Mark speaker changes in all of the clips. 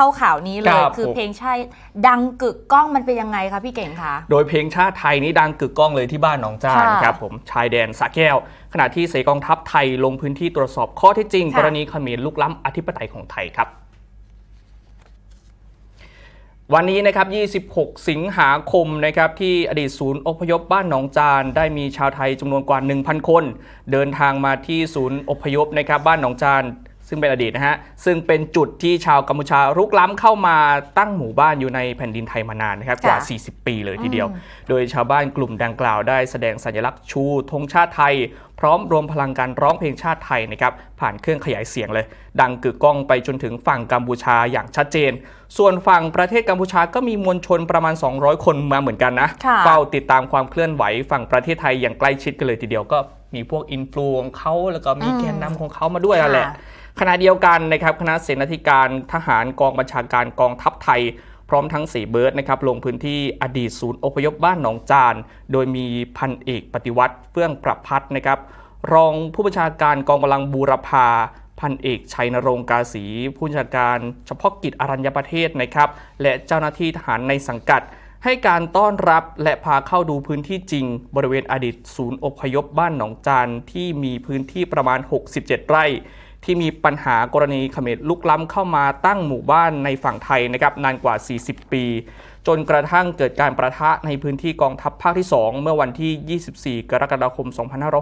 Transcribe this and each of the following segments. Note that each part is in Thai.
Speaker 1: เข้าข่าวนี้เล
Speaker 2: ค
Speaker 1: ย
Speaker 2: รับ
Speaker 1: คือ
Speaker 2: ผม
Speaker 1: เพลงใช่ดังกึกก้องมันเป็นยังไงคะพี่เก่งคะ
Speaker 2: โดยเพลงชาติไทยนี้ดังกึกก้องเลยที่บ้านหนองจาน
Speaker 1: ค่ะ
Speaker 2: นะครับผมชายแดนสระแก้ว ขณะที่เสกองทัพไทยลงพื้นที่ตรวจสอบข้อเท็จจริง
Speaker 1: ค่ะ
Speaker 2: กรณีเขมรลุกล้ำอธิปไตยของไทยครับ วันนี้นะครับ 26 สิงหาคมนะครับที่อดีตศูนย์อพยพบ้านหนองจาน ได้มีชาวไทยจำนวนกว่า 1,000 คน เดินทางมาที่ศูนย์อพยพนะครับบ้านหนองจาน ซึ่งเป็นอดีตนะฮะ ซึ่งเป็นจุดที่ชาวกัมพูชารุกล้ำเข้ามาตั้งหมู่บ้านอยู่ในแผ่นดินไทยมานานนะครับกว่า
Speaker 1: ค่ะ
Speaker 2: 40 ปีเลยทีเดียว
Speaker 1: อืม
Speaker 2: โดยชาวบ้านกลุ่มดังกล่าวได้แสดงสัญลักษณ์ชูธงชาติไทย พร้อมรวมพลังการร้องเพลงชาติไทยนะครับผ่านเครื่องขยายเสียงเลย ดังกึกก้องไปจนถึงฝั่งกัมพูชาอย่างชัดเจน ส่วนฝั่งประเทศกัมพูชาก็มีมวลชนประมาณ 200 คนมาเหมือนกันนะ
Speaker 1: ค่ะ
Speaker 2: เฝ้าติดตามความเคลื่อนไหวฝั่งประเทศไทยอย่างใกล้ชิดกันเลยทีเดียวก็มีพวกอินฟลูของเขาแล้วก็มี
Speaker 1: อืม
Speaker 2: แกนนำของเขามาด้วยนั่นแหละ
Speaker 1: ค่ะ
Speaker 2: ขณะเดียวกันนะครับคณะเสนาธิการทหารกองบัญชาการกองทัพไทย พร้อมทั้งสีเบิร์ดนะครับลงพื้นที่อดีตศูนย์อพยพบ้านหนองจาน โดยมีพันเอกปฏิวัติเฟื่องประพัฒนะครับรองผู้บัญชาการกองกำลังบูรพาพันเอกชัยนรงค์กาศีผู้บัญชาการเฉพาะกิจอรัญญประเทศนะครับ และเจ้าหน้าที่ทหารในสังกัด ให้การต้อนรับและพาเข้าดูพื้นที่จริง บริเวณอดีตศูนย์อพยพบ้านหนองจานที่มีพื้นที่ประมาณ 67 ไร่ ที่มีปัญหากรณีเขมรลุกล้ำเข้ามาตั้งหมู่บ้านในฝั่งไทยนะครับนานกว่า 40 ปี จนกระทั่งเกิดการประทะในพื้นที่กองทัพภาคที่ 2 เมื่อวันที่ 24 กรกฎาคม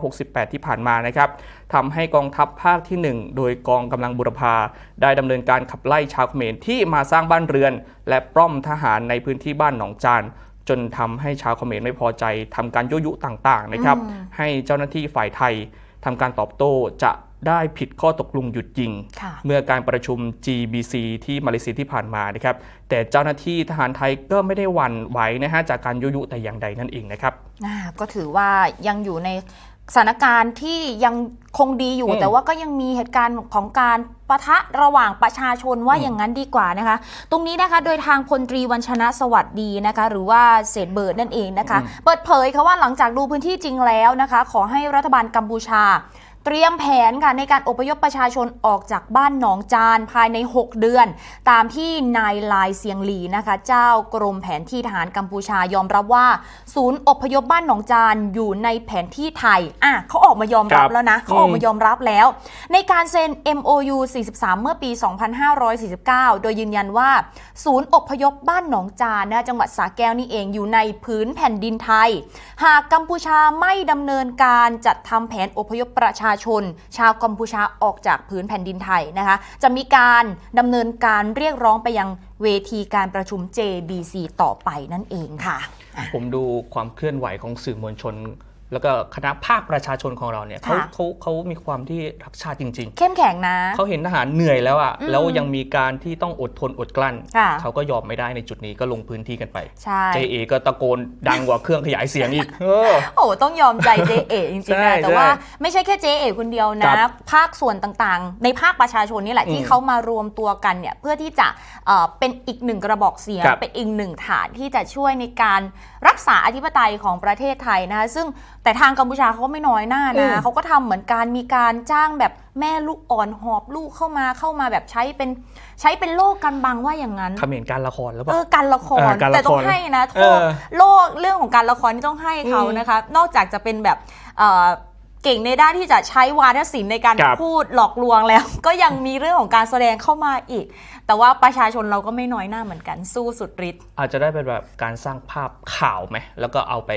Speaker 2: 2568 ที่ผ่านมานะครับทำให้กองทัพภาคที่ 1 โดยกองกำลังบุรพาได้ดำเนินการขับไล่ชาวเขมรที่มาสร้างบ้านเรือน และปล้อมทหารในพื้นที่บ้านหนองจานจนทำให้ชาวเขมรไม่พอใจทำการยั่วยุต่างๆนะครับ
Speaker 1: อืม
Speaker 2: ให้เจ้าหน้าที่ฝ่ายไทยทำการตอบโต้จะ ได้ผิดข้อตกลงหยุดยิง
Speaker 1: ค่ะ
Speaker 2: เมื่อการประชุม GBC ที่มาเลเซียที่ผ่านมานะครับแต่เจ้าหน้าที่ทหารไทยก็ไม่ได้หวั่นไหวนะฮะจากการยุยุแต่อย่างใดนั่นเองนะครับ
Speaker 1: อ่าก็ถือว่ายังอยู่ในสถานการณ์ที่ยังคงดีอยู่
Speaker 2: อืม
Speaker 1: แต่ว่าก็ยังมีเหตุการณ์ของการปะทะระหว่างประชาชนว่า
Speaker 2: อืม
Speaker 1: อย่างนั้นดีกว่านะคะ ตรงนี้นะคะโดยทางพลตรีวัญชนะสวัสดีนะคะ หรือว่าเศษเบิร์ดนั่นเองนะคะ เปิดเผยค่ะว่าหลังจากดูพื้นที่จริงแล้วนะคะ ขอให้รัฐบาลกัมพูชา เตรียมแผนค่ะในการอพยพประชาชนออกจากบ้านหนองจานภายใน 6 เดือน ตามที่นายลายเซียงหลีนะคะ เจ้ากรมแผนที่ทหารกัมพูชายอมรับว่า ศูนย์อพยพบ้านหนองจานอยู่ในแผนที่ไทยอะเขาออกมายอมรับ
Speaker 2: ครับ
Speaker 1: แล้วนะเขาออกมายอมรับแล้ว ในการเซ็น MOU 43 เมื่อปี 2549 โดยยืนยันว่า ศูนย์อพยพบ้านหนองจานนะจังหวัดสระแก้วนี่เองอยู่ในพื้นแผ่นดินไทย หากกัมพูชาไม่ดำเนินการจัดทำแผนอพยพประชาชน ชาวกัมพูชาออกจากพื้นแผ่นดินไทยนะคะ จะมีการดำเนินการเรียกร้องไปยังเวทีการประชุม JBC ต่อไปนั่นเองค่ะ
Speaker 2: ผมดูความเคลื่อนไหวของสื่อมวลชน แล้วก็คณะภาคประชาชนของเราเนี่ยเขา
Speaker 1: ค่ะ
Speaker 2: เขาเขามีความที่รักชาติจริง
Speaker 1: เข้มแข็งนะ
Speaker 2: ๆเขาเห็นทหารเหนื่อยแล้วอะ
Speaker 1: อืม
Speaker 2: แล้วยังมีการที่ต้องอดทนอดกลั้น
Speaker 1: ค่ะ
Speaker 2: เขาก็ยอมไม่ได้ในจุดนี้ก็ลงพื้นที่กันไป
Speaker 1: ใช่
Speaker 2: เจเอก็ตะโกนดังกว่าเครื่องขยายเสียงอีกเออ
Speaker 1: โอ้ต้องยอมใจเจเอจริง
Speaker 2: ใช่
Speaker 1: ๆนะแต่ว่า
Speaker 2: ใช่
Speaker 1: ไม่ใช่แค่เจเอคนเดียวนะ
Speaker 2: ครับ
Speaker 1: ภาคส่วนต่างๆ ในภาคประชาชนนี่แหละ
Speaker 2: อืม
Speaker 1: ที่เขามารวมตัวกันเนี่ยเพื่อที่จะเอ่อเป็นอีกหนึ่งกระบอกเสียง
Speaker 2: ครับ
Speaker 1: เป็นอีกหนึ่งฐานที่จะช่วยในการรักษาอธิปไตยของประเทศไทยนะคะซึ่งแต่ทางกัมพูชาเขาก็ไม่น้อยหน้า
Speaker 2: อื
Speaker 1: นะ
Speaker 2: ม
Speaker 1: เขาก็ทำเหมือนการมีการจ้างแบบแม่ลูกอ่อนหอบลูกเข้ามาเข้ามาแบบใช้เป็นใช้เป็นโล่กันบังว่าอย่างนั้น
Speaker 2: เขมรการละครหรือเป
Speaker 1: เอ
Speaker 2: ล่า
Speaker 1: อการละคร
Speaker 2: เออการละคร
Speaker 1: แต่ต้องให้นะโท
Speaker 2: เอ
Speaker 1: ษ
Speaker 2: อ
Speaker 1: โลกเรื่องของการละครที่ต้องให้เขา
Speaker 2: อืม
Speaker 1: นะคะ นอกจากจะเป็นแบบเอ่อเก่งในด้านที่จะใช้วาทศิลป์ในการ
Speaker 2: ครับ
Speaker 1: พูดหลอกลวงแล้ว ก็ยังมีเรื่องของการแสดงเข้ามาอีกแต่ว่าประชาชนเราก็ไม่น้อยหน้าเหมือนกันสู้สุดฤทธิ์
Speaker 2: อาจจะได้เป็นแบบการสร้างภาพข่าวไหมแล้วก็เอาไป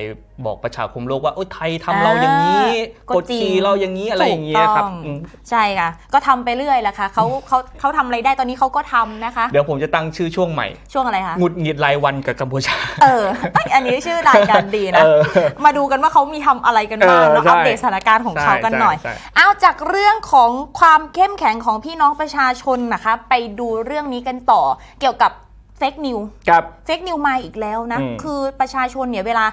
Speaker 2: บอกประชาคมโลกว่าโอ้ยไทยทำเราอย่างนี้
Speaker 1: ก็
Speaker 2: กด
Speaker 1: จริง
Speaker 2: ขี่เราอย่างนี้อะไรอย่างเงี้ยครับ
Speaker 1: ถูกต้อง
Speaker 2: อืม
Speaker 1: ใช่ค่ะ ก็ทำไปเรื่อยแหละค่ะเขาเขาเขาทำอะไรได้ตอนนี้เขาก็ทำนะคะ
Speaker 2: เดี๋ยวผมจะตั้งชื่อช่วงใหม่
Speaker 1: ช่วงอะไรคะ
Speaker 2: หงุดหงิดรายวันกับกัมพูชา
Speaker 1: เออเอ้ยอันนี้ชื่อรายการดีนะ
Speaker 2: เออ
Speaker 1: มาดูกันว่าเขามีทำอะไรกันบ้าง
Speaker 2: เออ
Speaker 1: เนาะ
Speaker 2: ใช่
Speaker 1: อัปเดตสถานการณ์ของเขากันหน่อย
Speaker 2: ใช่ใช่
Speaker 1: เอาจากเรื่องของความเข้มแข็งของพี่น้องประชาชนนะคะ ไปดูเรื่องนี้กันต่อเกี่ยวกับเฟกนิว
Speaker 2: ครับ
Speaker 1: เฟกนิวมาอีกแล้วนะ
Speaker 2: อืม
Speaker 1: คือประชาชนเนี่ยเวลา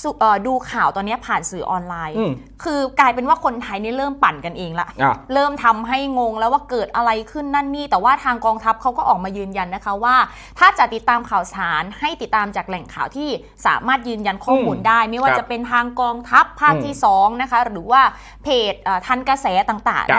Speaker 1: สุเอ่อดูข่าวตอนนี้ผ่านสื่อออนไลน์
Speaker 2: อืม
Speaker 1: คือกลายเป็นว่าคนไทยนี่เริ่มปั่นกันเองละ
Speaker 2: อะ
Speaker 1: เริ่มทำให้งงแล้วว่าเกิดอะไรขึ้นนั่นนี่ แต่ว่าทางกองทัพเขาก็ออกมายืนยันนะคะว่า ถ้าจะติดตามข่าวสารให้ติดตามจากแหล่งข่าวที่สามารถยืนยันข้อมูล
Speaker 2: อืม
Speaker 1: ได้ ไม่ว่า
Speaker 2: ครับ
Speaker 1: จะเป็นทางกองทัพภาค
Speaker 2: อืม
Speaker 1: ที่ 2 นะคะ หรือว่าเพจเอ่อทันกระแสต่างๆ
Speaker 2: ครับ
Speaker 1: นะคะ